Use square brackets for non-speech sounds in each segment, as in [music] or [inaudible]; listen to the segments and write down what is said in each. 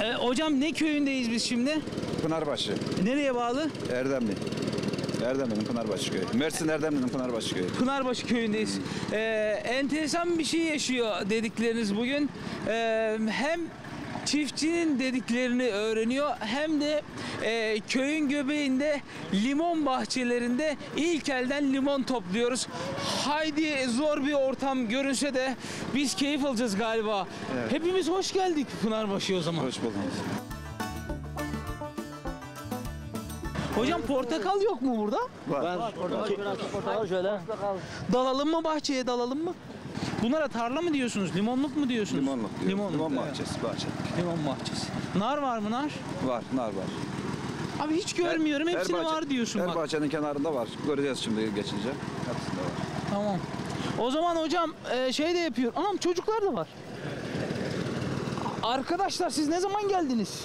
Ee, hocam ne köyündeyiz biz şimdi? Pınarbaşı, Nereye bağlı? Erdemli. Erdemli'nin Pınarbaşı köyü. Mersin Erdemli'nin Pınarbaşı köyü. Pınarbaşı köyündeyiz. Ee, enteresan bir şey yaşıyor dedikleriniz bugün. Ee, hem çiftçinin dediklerini öğreniyor hem de e, köyün göbeğinde limon bahçelerinde ilk elden limon topluyoruz. Haydi zor bir ortam görünse de biz keyif alacağız galiba. Evet. Hepimiz hoş geldik Pınarbaşı o zaman. Hoş buldunuz. Hocam portakal yok mu burada? Var. Portakal şöyle. Dalalım mı bahçeye dalalım mı? Bunlara tarla mı diyorsunuz? Limonluk mu diyorsunuz? Limonluk diyor. Limonluk. Limon evet. bahçesi, bahçe. Limon bahçesi. Nar var mı nar? Var, nar var. Abi hiç görmüyorum. Her- her Hepsine bahçe- var diyorsun Her bak. bahçenin kenarında var. Göreceğiz şimdi geçince. Hepsinde var. Tamam. O zaman hocam e, şey de yapıyor. Anam çocuklar da var. Arkadaşlar siz ne zaman geldiniz?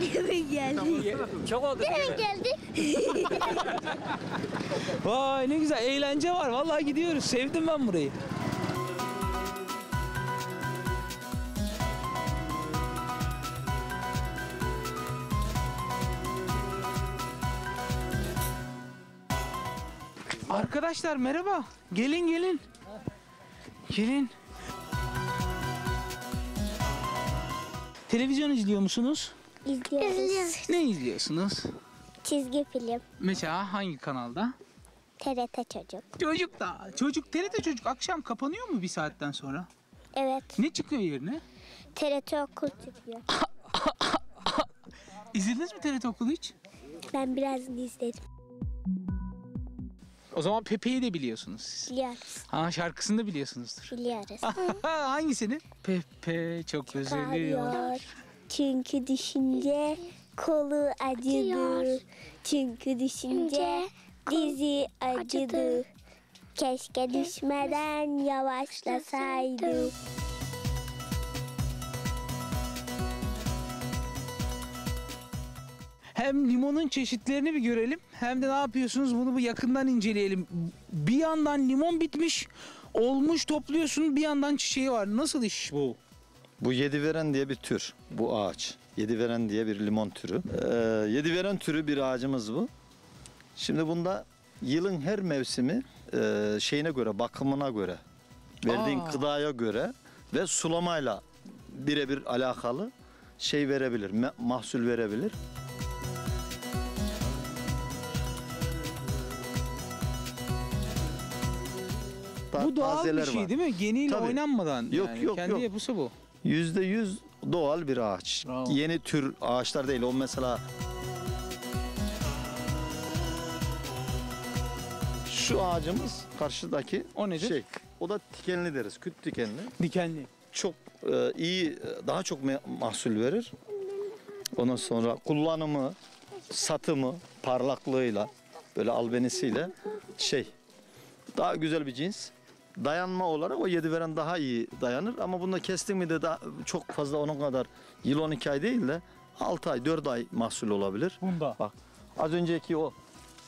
Demin geldik. Çok oldu. Demin geldik. [laughs] Vay ne güzel eğlence var. Vallahi gidiyoruz. Sevdim ben burayı. Arkadaşlar merhaba. Gelin gelin. Gelin. Televizyon izliyor musunuz? İzliyoruz. Ne izliyorsunuz? Çizgi film. Mesela hangi kanalda? TRT Çocuk. Çocuk da. Çocuk TRT çocuk akşam kapanıyor mu bir saatten sonra? Evet. Ne çıkıyor yerine? TRT Okul çıkıyor. [laughs] İzlediniz mi TRT okulu hiç? Ben biraz izledim. O zaman Pepe'yi de biliyorsunuz siz. Biliyoruz. Ha şarkısını da biliyorsunuzdur. Biliyoruz. [laughs] Hangisini? Pepe çok üzülüyor. Ağlıyor. Çünkü düşünce kolu acıdı. Çünkü düşünce dizi acıdı. Keşke düşmeden yavaşlasaydı. Hem limonun çeşitlerini bir görelim hem de ne yapıyorsunuz bunu bir yakından inceleyelim. Bir yandan limon bitmiş, olmuş topluyorsun bir yandan çiçeği var. Nasıl iş bu? Bu yediveren diye bir tür. Bu ağaç. Yediveren diye bir limon türü. Ee, yediveren türü bir ağacımız bu. Şimdi bunda yılın her mevsimi e, şeyine göre, bakımına göre, verdiğin Aa. gıdaya göre ve sulamayla birebir alakalı şey verebilir, mahsul verebilir. Bu doğal bir şey var. değil mi? Geniyle Tabii. oynanmadan. Yok, yani. yok, Kendi yok. yapısı bu. Yüzde yüz doğal bir ağaç. Bravo. Yeni tür ağaçlar değil. O mesela şu ağacımız karşıdaki O nedir? şey. O da tikenli deriz. Küt tikenli. Dikenli. Çok e, iyi, daha çok mahsul verir. Ondan sonra kullanımı, satımı, parlaklığıyla, böyle albenisiyle şey, daha güzel bir cins. Dayanma olarak o yedi veren daha iyi dayanır ama bunda kestin mi de daha çok fazla onun kadar yıl 12 ay değil de 6 ay 4 ay mahsul olabilir. Bunda. Bak az önceki o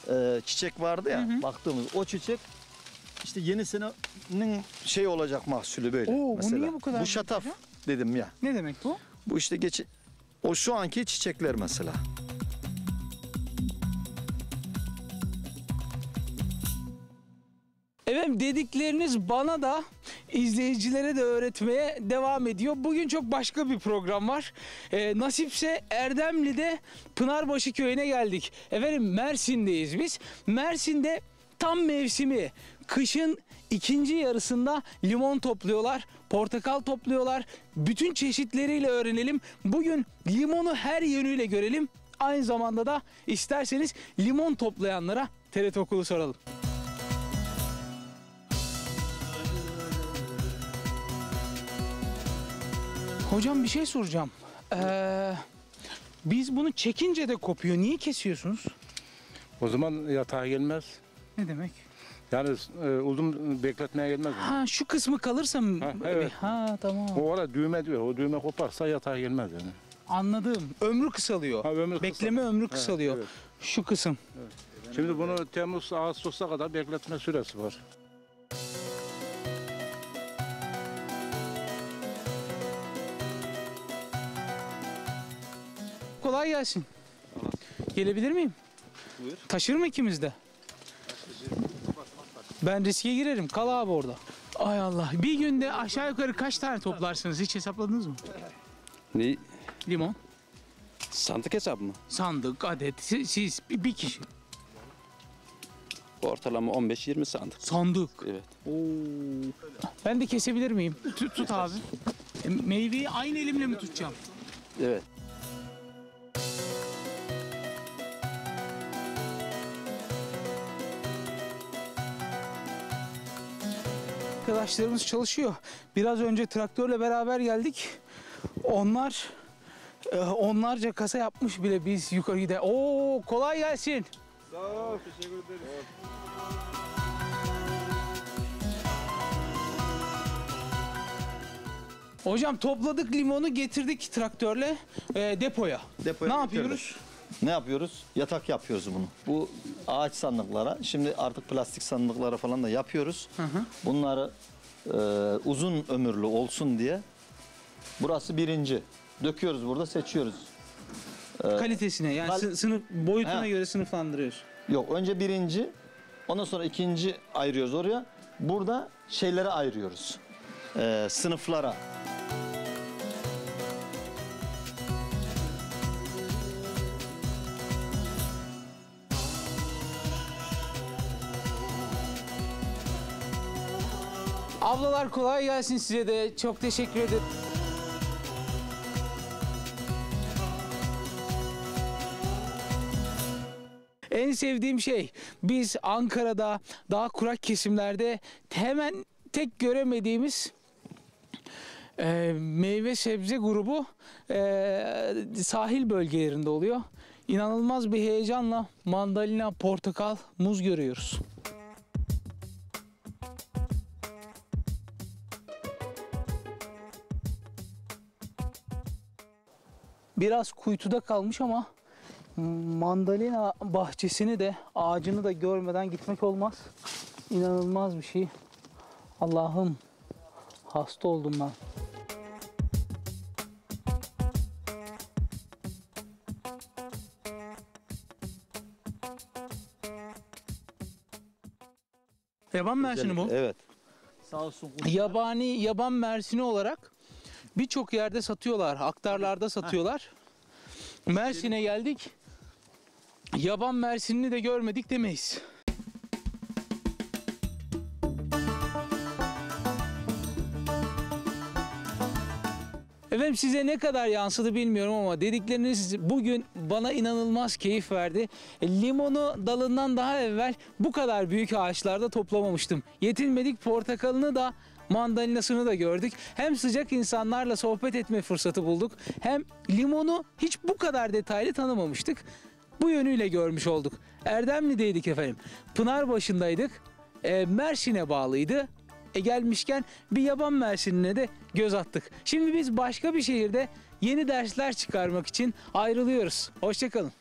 e, çiçek vardı ya baktığımız o çiçek işte yeni senenin şey olacak mahsulü böyle. Oo, bu mesela. niye bu kadar Bu şataf dedim ya. Ne demek bu? Bu işte geç o şu anki çiçekler mesela. Efendim dedikleriniz bana da izleyicilere de öğretmeye devam ediyor. Bugün çok başka bir program var. Ee, nasipse Erdemli'de Pınarbaşı köyüne geldik. Efendim Mersin'deyiz biz. Mersin'de tam mevsimi kışın ikinci yarısında limon topluyorlar, portakal topluyorlar. Bütün çeşitleriyle öğrenelim. Bugün limonu her yönüyle görelim. Aynı zamanda da isterseniz limon toplayanlara TRT Okulu soralım. Hocam bir şey soracağım. Ee, biz bunu çekince de kopuyor. Niye kesiyorsunuz? O zaman yatağa gelmez. Ne demek? Yani e, uzun bekletmeye gelmez. Ha şu kısmı kalırsa mı? Ha, evet. Ha tamam. O ara düğme diyor. O düğme koparsa yatağa gelmez yani. Anladım. Ömrü kısalıyor. Ha, ömrü Bekleme kısa. ömrü Evet, kısalıyor. evet. Şu kısım. Şimdi bunu Temmuz, Ağustos'a kadar bekletme süresi var. Kolay gelsin. Gelebilir miyim? Buyur. Taşır mı ikimiz de? Ben riske girerim. Kal abi orada. Ay Allah. Bir günde aşağı yukarı kaç tane toplarsınız? Hiç hesapladınız mı? Ne? Limon, Sandık hesabı mı? sandık, adet, siz, siz bir kişi. Ortalama 15-20 sandık. Sandık. Evet. Ben de kesebilir miyim? Tut, tut abi. E, Meyveyi aynı elimle mi tutacağım? Evet. Arkadaşlarımız çalışıyor. Biraz önce traktörle beraber geldik. Onlar e, onlarca kasa yapmış bile biz yukarı gide. Oo kolay gelsin. Sağ ol, teşekkür ederim. Hocam topladık limonu getirdik traktörle e, depoya. Depoya ne götürdük. yapıyoruz? Ne yapıyoruz? Yatak yapıyoruz bunu. Bu ağaç sandıklara, şimdi artık plastik sandıklara falan da yapıyoruz. Bunları e, uzun ömürlü olsun diye. Burası birinci. Döküyoruz burada, seçiyoruz. Kalitesine yani Kal- sı- sınıf boyutuna Ha. göre sınıflandırıyoruz. Yok, önce birinci, ondan sonra ikinci ayırıyoruz oraya. Burada şeylere ayırıyoruz. E, sınıflara. Ablalar kolay gelsin size de. Çok teşekkür ederim. En sevdiğim şey biz Ankara'da daha kurak kesimlerde hemen tek göremediğimiz e, meyve sebze grubu e, sahil bölgelerinde oluyor. İnanılmaz bir heyecanla mandalina, portakal, muz görüyoruz. Biraz kuytuda kalmış ama mandalina bahçesini de ağacını da görmeden gitmek olmaz. İnanılmaz bir şey. Allah'ım hasta oldum ben. Yaban mersini bu. Evet. Sağ olsun. Yabani yaban mersini olarak birçok yerde satıyorlar. Aktarlarda satıyorlar. Mersin'e geldik. Yaban mersinini de görmedik demeyiz. Efendim size ne kadar yansıdı bilmiyorum ama dedikleriniz bugün bana inanılmaz keyif verdi. E, Limonu dalından daha evvel bu kadar büyük ağaçlarda toplamamıştım. Yetinmedik portakalını da mandalinasını da gördük. Hem sıcak insanlarla sohbet etme fırsatı bulduk. Hem limonu hiç bu kadar detaylı tanımamıştık. Bu yönüyle görmüş olduk. Erdemli'deydik efendim. Pınarbaşı'ndaydık. E, Mersin'e bağlıydı. E gelmişken bir yaban mersinine de göz attık. Şimdi biz başka bir şehirde yeni dersler çıkarmak için ayrılıyoruz. Hoşçakalın.